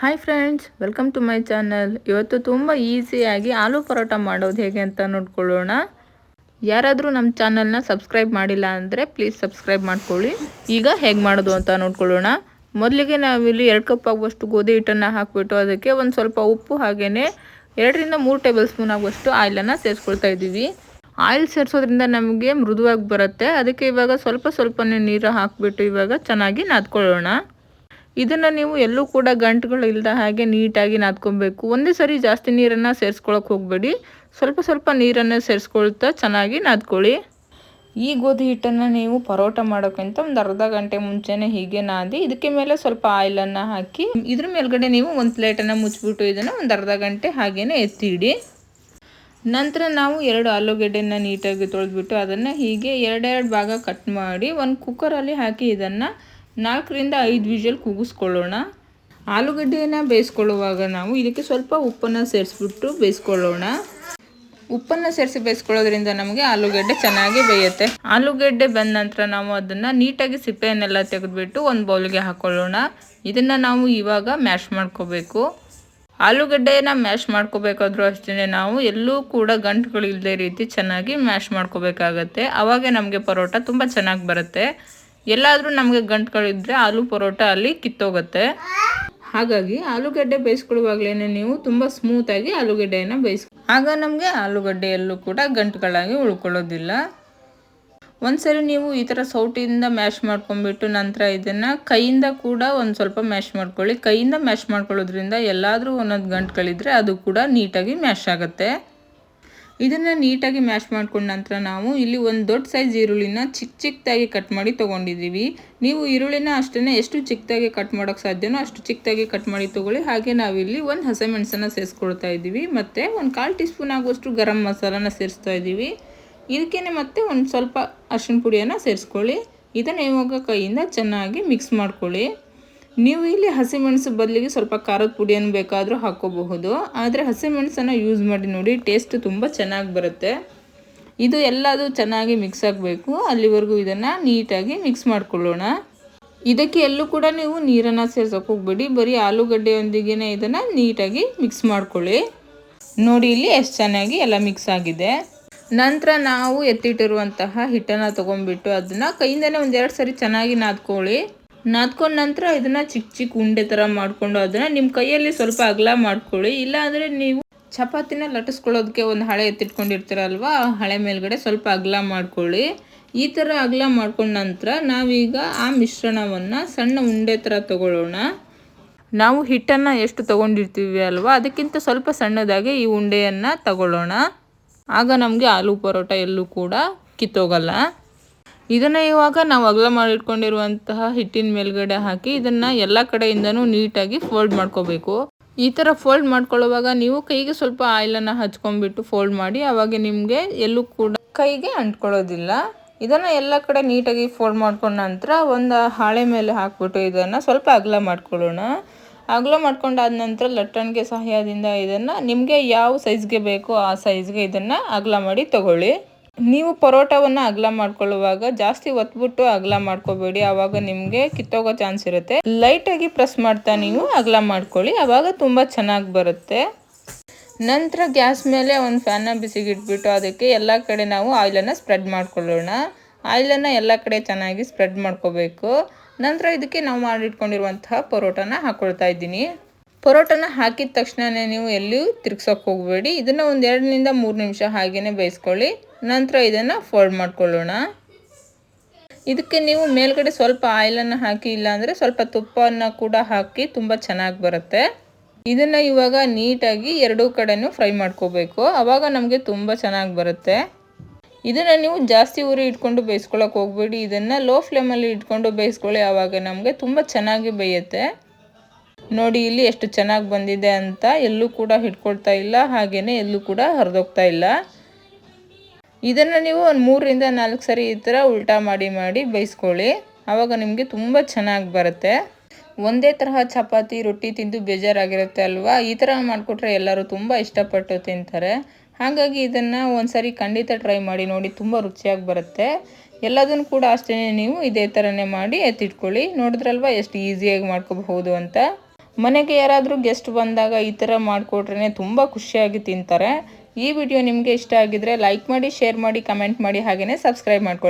Hi friends welcome to my channel ಇವತ್ತು ತುಂಬ ಈಸಿಯಾಗಿ ಆಲೂ ಪರೋಟ ಮಾಡೋದು ಹೇಗೆ ಅಂತ ನೋಡ್ಕೊಳ್ಳೋಣ. ಯಾರಾದರೂ ನಮ್ಮ ಚಾನಲ್ನ ಸಬ್ಸ್ಕ್ರೈಬ್ ಮಾಡಿಲ್ಲ ಅಂದರೆ ಪ್ಲೀಸ್ ಸಬ್ಸ್ಕ್ರೈಬ್ ಮಾಡ್ಕೊಳ್ಳಿ. ಈಗ ಹೇಗೆ ಮಾಡೋದು ಅಂತ ನೋಡ್ಕೊಳ್ಳೋಣ. ಮೊದಲಿಗೆ ನಾವಿಲ್ಲಿ ಎರಡು ಕಪ್ ಆಗುವಷ್ಟು ಗೋಧಿ ಹಿಟ್ಟನ್ನು ಹಾಕಿಬಿಟ್ಟು ಅದಕ್ಕೆ ಒಂದು ಸ್ವಲ್ಪ ಉಪ್ಪು ಹಾಗೆಯೇ ಎರಡರಿಂದ ಮೂರು ಟೇಬಲ್ ಸ್ಪೂನ್ ಆಗುವಷ್ಟು ಆಯಿಲನ್ನು ಸೇರಿಸ್ಕೊಳ್ತಾ ಇದ್ದೀವಿ. ಆಯಿಲ್ ಸೇರಿಸೋದ್ರಿಂದ ನಮಗೆ ಮೃದುವಾಗಿ ಬರುತ್ತೆ. ಅದಕ್ಕೆ ಇವಾಗ ಸ್ವಲ್ಪ ಸ್ವಲ್ಪನೇ ನೀರು ಹಾಕಿಬಿಟ್ಟು ಇವಾಗ ಚೆನ್ನಾಗಿ ನಾದ್ಕೊಳ್ಳೋಣ. ಇದನ್ನು ನೀವು ಎಲ್ಲೂ ಕೂಡ ಗಂಟುಗಳು ಇಲ್ಲದ ಹಾಗೆ ನೀಟಾಗಿ ನಾದ್ಕೊಬೇಕು. ಒಂದೇ ಸರಿ ಜಾಸ್ತಿ ನೀರನ್ನು ಸೇರಿಸ್ಕೊಳಕ್ಕೆ ಹೋಗಬೇಡಿ. ಸ್ವಲ್ಪ ಸ್ವಲ್ಪ ನೀರನ್ನು ಸೇರಿಸ್ಕೊಳ್ತಾ ಚೆನ್ನಾಗಿ ನಾದ್ಕೊಳ್ಳಿ. ಈ ಗೋಧಿ ಹಿಟ್ಟನ್ನು ನೀವು ಪರೋಟ ಮಾಡೋಕ್ಕಿಂತ ಒಂದು ಅರ್ಧ ಗಂಟೆ ಮುಂಚೆನೇ ಹೀಗೆ ನಾದಿ, ಇದಕ್ಕೆ ಮೇಲೆ ಸ್ವಲ್ಪ ಆಯಿಲನ್ನು ಹಾಕಿ, ಇದ್ರ ಮೇಲ್ಗಡೆ ನೀವು ಒಂದು ಪ್ಲೇಟನ್ನು ಮುಚ್ಚಿಬಿಟ್ಟು ಇದನ್ನು ಒಂದು ಅರ್ಧ ಗಂಟೆ ಹಾಗೇನೆ ಎತ್ತಿಡಿ. ನಂತರ ನಾವು ಎರಡು ಆಲೂಗೆಡ್ಡೆನ ನೀಟಾಗಿ ತೊಳೆದ್ಬಿಟ್ಟು ಅದನ್ನು ಹೀಗೆ ಎರಡೆರಡು ಭಾಗ ಕಟ್ ಮಾಡಿ ಒಂದು ಕುಕ್ಕರಲ್ಲಿ ಹಾಕಿ ಇದನ್ನು ನಾಲ್ಕರಿಂದ ಐದು ವಿಷಲ್ ಕೂಗಿಸ್ಕೊಳ್ಳೋಣ ಆಲೂಗಡ್ಡೆಯನ್ನು ಬೇಯಿಸ್ಕೊಳ್ಳುವಾಗ ನಾವು ಇದಕ್ಕೆ ಸ್ವಲ್ಪ ಉಪ್ಪನ್ನು ಸೇರಿಸ್ಬಿಟ್ಟು ಬೇಯಿಸ್ಕೊಳ್ಳೋಣ. ಉಪ್ಪನ್ನು ಸೇರಿಸಿ ಬೇಯಿಸ್ಕೊಳ್ಳೋದ್ರಿಂದ ನಮಗೆ ಆಲೂಗಡ್ಡೆ ಚೆನ್ನಾಗಿ ಬೇಯುತ್ತೆ. ಆಲೂಗಡ್ಡೆ ಬಂದ ನಂತರ ನಾವು ಅದನ್ನು ನೀಟಾಗಿ ಸಿಪ್ಪೆಯನ್ನೆಲ್ಲ ತೆಗೆದುಬಿಟ್ಟು ಒಂದು ಬೌಲ್ಗೆ ಹಾಕ್ಕೊಳ್ಳೋಣ ಇದನ್ನು ನಾವು ಇವಾಗ ಮ್ಯಾಶ್ ಮಾಡ್ಕೋಬೇಕು. ಆಲೂಗಡ್ಡೆಯನ್ನು ಮ್ಯಾಶ್ ಮಾಡ್ಕೋಬೇಕಾದ್ರೂ ಅಷ್ಟೇ ನಾವು ಎಲ್ಲೂ ಕೂಡ ಗಂಟುಗಳಿಲ್ಲದೆ ರೀತಿ ಚೆನ್ನಾಗಿ ಮ್ಯಾಶ್ ಮಾಡ್ಕೋಬೇಕಾಗತ್ತೆ. ಆವಾಗ ನಮಗೆ ಪರೋಟ ತುಂಬ ಚೆನ್ನಾಗಿ ಬರುತ್ತೆ. ಎಲ್ಲಾದರೂ ನಮಗೆ ಗಂಟುಗಳಿದ್ರೆ ಆಲೂ ಪರೋಟ ಅಲ್ಲಿ ಕಿತ್ತೋಗುತ್ತೆ. ಹಾಗಾಗಿ ಆಲೂಗಡ್ಡೆ ಬೇಯಿಸ್ಕೊಳ್ಳುವಾಗಲೇ ನೀವು ತುಂಬ ಸ್ಮೂತಾಗಿ ಆಲೂಗಡ್ಡೆಯನ್ನು ಬೇಯಿಸ್ ಆಗ ನಮಗೆ ಆಲೂಗಡ್ಡೆಯಲ್ಲೂ ಕೂಡ ಗಂಟುಗಳಾಗಿ ಉಳ್ಕೊಳ್ಳೋದಿಲ್ಲ. ಒಂದ್ಸರಿ ನೀವು ಈ ಥರ ಸೌಟಿಂದ ಮ್ಯಾಶ್ ಮಾಡ್ಕೊಂಡ್ಬಿಟ್ಟು ನಂತರ ಇದನ್ನು ಕೈಯಿಂದ ಕೂಡ ಒಂದು ಸ್ವಲ್ಪ ಮ್ಯಾಶ್ ಮಾಡ್ಕೊಳ್ಳಿ. ಕೈಯಿಂದ ಮ್ಯಾಶ್ ಮಾಡ್ಕೊಳ್ಳೋದ್ರಿಂದ ಎಲ್ಲಾದರೂ ಒಂದೊಂದು ಗಂಟುಗಳಿದ್ರೆ ಅದು ಕೂಡ ನೀಟಾಗಿ ಮ್ಯಾಶ್ ಆಗುತ್ತೆ. ಇದನ್ನು ನೀಟಾಗಿ ಮ್ಯಾಶ್ ಮಾಡ್ಕೊಂಡ ನಂತರ ನಾವು ಇಲ್ಲಿ ಒಂದು ದೊಡ್ಡ ಸೈಜ್ ಈರುಳ್ಳಿನ ಚಿಕ್ಕ ಚಿಕ್ಕದಾಗಿ ಕಟ್ ಮಾಡಿ ತೊಗೊಂಡಿದ್ದೀವಿ. ನೀವು ಈರುಳ್ಳಿನ ಅಷ್ಟೇ ಎಷ್ಟು ಚಿಕ್ಕದಾಗಿ ಕಟ್ ಮಾಡೋಕ್ಕೆ ಸಾಧ್ಯನೋ ಅಷ್ಟು ಚಿಕ್ಕದಾಗಿ ಕಟ್ ಮಾಡಿ ತೊಗೊಳ್ಳಿ. ಹಾಗೆ ನಾವಿಲ್ಲಿ ಒಂದು ಹಸಿಮೆಣಸನ್ನು ಸೇರಿಸ್ಕೊಳ್ತಾ ಇದ್ದೀವಿ. ಮತ್ತು ಒಂದು ಕಾಲು ಟೀ ಸ್ಪೂನ್ ಆಗುವಷ್ಟು ಗರಂ ಮಸಾಲನ ಸೇರಿಸ್ತಾ ಇದ್ದೀವಿ. ಇದಕ್ಕೇ ಮತ್ತೆ ಒಂದು ಸ್ವಲ್ಪ ಅರಿಶಿಣ ಪುಡಿಯನ್ನು ಸೇರಿಸ್ಕೊಳ್ಳಿ. ಇದನ್ನು ಇವಾಗ ಕೈಯಿಂದ ಚೆನ್ನಾಗಿ ಮಿಕ್ಸ್ ಮಾಡ್ಕೊಳ್ಳಿ. ನೀವು ಇಲ್ಲಿ ಹಸಿಮೆಣಸು ಬದಲಿಗೆ ಸ್ವಲ್ಪ ಖಾರದ ಪುಡಿಯನ್ನು ಬೇಕಾದರೂ ಹಾಕ್ಕೋಬಹುದು. ಆದರೆ ಹಸಿಮೆಣಸನ್ನು ಯೂಸ್ ಮಾಡಿ ನೋಡಿ ಟೇಸ್ಟ್ ತುಂಬ ಚೆನ್ನಾಗಿ ಬರುತ್ತೆ. ಇದು ಎಲ್ಲದು ಚೆನ್ನಾಗಿ ಮಿಕ್ಸ್ ಆಗಬೇಕು. ಅಲ್ಲಿವರೆಗೂ ಇದನ್ನು ನೀಟಾಗಿ ಮಿಕ್ಸ್ ಮಾಡಿಕೊಳ್ಳೋಣ. ಇದಕ್ಕೆ ಎಲ್ಲೂ ಕೂಡ ನೀವು ನೀರನ್ನು ಸೇರ್ಸೋಕೆ ಹೋಗ್ಬೇಡಿ. ಬರೀ ಆಲೂಗಡ್ಡೆಯೊಂದಿಗೆ ಇದನ್ನು ನೀಟಾಗಿ ಮಿಕ್ಸ್ ಮಾಡ್ಕೊಳ್ಳಿ. ನೋಡಿ ಇಲ್ಲಿ ಎಷ್ಟು ಚೆನ್ನಾಗಿ ಎಲ್ಲ ಮಿಕ್ಸ್ ಆಗಿದೆ. ನಂತರ ನಾವು ಎತ್ತಿಟ್ಟಿರುವಂತಹ ಹಿಟ್ಟನ್ನು ತೊಗೊಂಡ್ಬಿಟ್ಟು ಅದನ್ನು ಕೈಯಿಂದನೇ ಒಂದೆರಡು ಸರಿ ಚೆನ್ನಾಗಿ ನಾದ್ಕೊಳ್ಳಿ. ನಾದ್ಕೊಂಡ ನಂತರ ಇದನ್ನು ಚಿಕ್ಕ ಚಿಕ್ಕ ಉಂಡೆ ಥರ ಮಾಡಿಕೊಂಡು ಅದನ್ನು ನಿಮ್ಮ ಕೈಯಲ್ಲಿ ಸ್ವಲ್ಪ ಅಗಲ ಮಾಡ್ಕೊಳ್ಳಿ. ಇಲ್ಲಾಂದರೆ ನೀವು ಚಪಾತಿನ ಲಟ್ಟಿಸ್ಕೊಳ್ಳೋದಕ್ಕೆ ಒಂದು ಹಳೆ ಎತ್ತಿಟ್ಕೊಂಡಿರ್ತೀರಲ್ವ, ಆ ಹಳೆ ಮೇಲ್ಗಡೆ ಸ್ವಲ್ಪ ಅಗಲ ಮಾಡ್ಕೊಳ್ಳಿ. ಈ ಥರ ಅಗಲ ಮಾಡ್ಕೊಂಡ ನಂತರ ನಾವೀಗ ಆ ಮಿಶ್ರಣವನ್ನು ಸಣ್ಣ ಉಂಡೆ ಥರ ತಗೊಳ್ಳೋಣ. ನಾವು ಹಿಟ್ಟನ್ನು ಎಷ್ಟು ತೊಗೊಂಡಿರ್ತೀವಿ ಅಲ್ವಾ, ಅದಕ್ಕಿಂತ ಸ್ವಲ್ಪ ಸಣ್ಣದಾಗಿ ಈ ಉಂಡೆಯನ್ನು ತಗೊಳ್ಳೋಣ. ಆಗ ನಮಗೆ ಆಲೂ ಪರೋಟ ಎಲ್ಲೂ ಕೂಡ ಕಿತ್ತೋಗಲ್ಲ. ಇದನ್ನು ಇವಾಗ ನಾವು ಅಗಲ ಮಾಡಿಟ್ಕೊಂಡಿರುವಂತಹ ಹಿಟ್ಟಿನ ಮೇಲ್ಗಡೆ ಹಾಕಿ ಇದನ್ನು ಎಲ್ಲ ಕಡೆಯಿಂದನೂ ನೀಟಾಗಿ ಫೋಲ್ಡ್ ಮಾಡ್ಕೋಬೇಕು. ಈ ಥರ ಫೋಲ್ಡ್ ಮಾಡ್ಕೊಳ್ಳುವಾಗ ನೀವು ಕೈಗೆ ಸ್ವಲ್ಪ ಆಯಿಲನ್ನು ಹಚ್ಕೊಂಡ್ಬಿಟ್ಟು ಫೋಲ್ಡ್ ಮಾಡಿ ಆವಾಗ ನಿಮಗೆ ಎಲ್ಲೂ ಕೂಡ ಕೈಗೆ ಅಂಟ್ಕೊಳ್ಳೋದಿಲ್ಲ. ಇದನ್ನು ಎಲ್ಲ ಕಡೆ ನೀಟಾಗಿ ಫೋಲ್ಡ್ ಮಾಡ್ಕೊಂಡ ನಂತರ ಒಂದು ಹಾಳೆ ಮೇಲೆ ಹಾಕ್ಬಿಟ್ಟು ಇದನ್ನು ಸ್ವಲ್ಪ ಅಗಲ ಮಾಡ್ಕೊಳ್ಳೋಣ. ಅಗಲ ಮಾಡ್ಕೊಂಡಾದ ನಂತರ ಲಟ್ಟಣಿಗೆ ಸಹಾಯದಿಂದ ಇದನ್ನು ನಿಮಗೆ ಯಾವ ಸೈಜ್ಗೆ ಬೇಕೋ ಆ ಸೈಜ್ಗೆ ಇದನ್ನು ಅಗಲ ಮಾಡಿ ತಗೊಳ್ಳಿ. ನೀವು ಪರೋಟವನ್ನು ಅಗಲ ಮಾಡ್ಕೊಳ್ಳುವಾಗ ಜಾಸ್ತಿ ಒತ್ಬಿಟ್ಟು ಅಗಲ ಮಾಡ್ಕೋಬೇಡಿ. ಆವಾಗ ನಿಮಗೆ ಕಿತ್ತೋಗೋ ಚಾನ್ಸ್ ಇರುತ್ತೆ. ಲೈಟಾಗಿ ಪ್ರೆಸ್ ಮಾಡ್ತಾ ನೀವು ಅಗಲ ಮಾಡ್ಕೊಳ್ಳಿ. ಆವಾಗ ತುಂಬ ಚೆನ್ನಾಗಿ ಬರುತ್ತೆ. ನಂತರ ಗ್ಯಾಸ್ ಮೇಲೆ ಒಂದು ಫ್ಯಾನ್ನ ಬಿಸಿಗಿಟ್ಬಿಟ್ಟು ಅದಕ್ಕೆ ಎಲ್ಲ ಕಡೆ ನಾವು ಆಯಿಲನ್ನು ಸ್ಪ್ರೆಡ್ ಮಾಡ್ಕೊಳ್ಳೋಣ. ಆಯಿಲನ್ನು ಎಲ್ಲ ಕಡೆ ಚೆನ್ನಾಗಿ ಸ್ಪ್ರೆಡ್ ಮಾಡ್ಕೋಬೇಕು. ನಂತರ ಇದಕ್ಕೆ ನಾವು ಮಾಡಿಟ್ಕೊಂಡಿರುವಂತಹ ಪರೋಟನ ಹಾಕ್ಕೊಳ್ತಾ ಇದ್ದೀನಿ. ಪರೋಟನ ಹಾಕಿದ ತಕ್ಷಣವೇ ನೀವು ಎಲ್ಲಿಯೂ ತಿರ್ಗ್ಸೋಕೆ ಹೋಗಬೇಡಿ. ಇದನ್ನು ಒಂದು ಎರಡರಿಂದ ಮೂರು ನಿಮಿಷ ಹಾಗೆಯೇ ಬೇಯಿಸ್ಕೊಳ್ಳಿ. ನಂತರ ಇದನ್ನು ಫೋಲ್ಡ್ ಮಾಡ್ಕೊಳ್ಳೋಣ. ಇದಕ್ಕೆ ನೀವು ಮೇಲ್ಗಡೆ ಸ್ವಲ್ಪ ಆಯಿಲನ್ನು ಹಾಕಿ, ಇಲ್ಲಾಂದರೆ ಸ್ವಲ್ಪ ತುಪ್ಪವನ್ನು ಕೂಡ ಹಾಕಿ ತುಂಬ ಚೆನ್ನಾಗಿ ಬರುತ್ತೆ. ಇದನ್ನು ಇವಾಗ ನೀಟಾಗಿ ಎರಡೂ ಕಡೆನೂ ಫ್ರೈ ಮಾಡ್ಕೋಬೇಕು. ಆವಾಗ ನಮಗೆ ತುಂಬ ಚೆನ್ನಾಗಿ ಬರುತ್ತೆ. ಇದನ್ನು ನೀವು ಜಾಸ್ತಿ ಉರಿ ಇಟ್ಕೊಂಡು ಬೇಯಿಸ್ಕೊಳ್ಳೋಕೆ ಹೋಗ್ಬೇಡಿ. ಇದನ್ನು ಲೋ ಫ್ಲೇಮಲ್ಲಿ ಇಟ್ಕೊಂಡು ಬೇಯಿಸ್ಕೊಳ್ಳಿ ಆವಾಗ ನಮಗೆ ತುಂಬ ಚೆನ್ನಾಗಿ ಬೇಯುತ್ತೆ. ನೋಡಿ, ಇಲ್ಲಿ ಎಷ್ಟು ಚೆನ್ನಾಗಿ ಬಂದಿದೆ ಅಂತ ಎಲ್ಲೂ ಕೂಡ ಹಿಡ್ಕೊಳ್ತಾ ಇಲ್ಲ ಹಾಗೆಯೇ ಎಲ್ಲೂ ಕೂಡ ಹರಿದೋಗ್ತಾ ಇಲ್ಲ. ಇದನ್ನು ನೀವು ಒಂದು ಮೂರರಿಂದ ನಾಲ್ಕು ಸರಿ ಈ ಥರ ಉಲ್ಟಾ ಮಾಡಿ ಮಾಡಿ ಬೇಯಿಸ್ಕೊಳ್ಳಿ. ಆವಾಗ ನಿಮಗೆ ತುಂಬ ಚೆನ್ನಾಗಿ ಬರುತ್ತೆ. ಒಂದೇ ತರಹ ಚಪಾತಿ, ರೊಟ್ಟಿ ತಿಂದು ಬೇಜಾರಾಗಿರುತ್ತೆ ಅಲ್ವಾ? ಈ ಥರ ಮಾಡಿಕೊಟ್ರೆ ಎಲ್ಲರೂ ತುಂಬ ಇಷ್ಟಪಟ್ಟು ತಿಂತಾರೆ. ಹಾಗಾಗಿ ಇದನ್ನು ಒಂದು ಸರಿ ಖಂಡಿತ ಟ್ರೈ ಮಾಡಿ ನೋಡಿ ತುಂಬ ರುಚಿಯಾಗಿ ಬರುತ್ತೆ. ಎಲ್ಲದನ್ನು ಕೂಡ ಅಷ್ಟೇ ನೀವು ಇದೇ ಥರನೇ ಮಾಡಿ ಎತ್ತಿಟ್ಕೊಳ್ಳಿ. ನೋಡಿದ್ರಲ್ವಾ ಎಷ್ಟು ಈಸಿಯಾಗಿ ಮಾಡ್ಕೋಬಹುದು ಅಂತ? ಮನೆಗೆ ಯಾರಾದರೂ ಗೆಸ್ಟ್ ಬಂದಾಗ ಈ ಥರ ಮಾಡಿಕೊಟ್ರೆ ತುಂಬ ಖುಷಿಯಾಗಿ ತಿಂತಾರೆ. ಈ ವಿಡಿಯೋ ನಿಮಗೆ ಇಷ್ಟ ಆಗಿದ್ರೆ ಲೈಕ್ ಮಾಡಿ ಶೇರ್ ಮಾಡಿ ಕಮೆಂಟ್ ಮಾಡಿ ಹಾಗೆಯೇ ಸಬ್ಸ್ಕ್ರೈಬ್ ಮಾಡ್ಕೊಳ್ಳಿ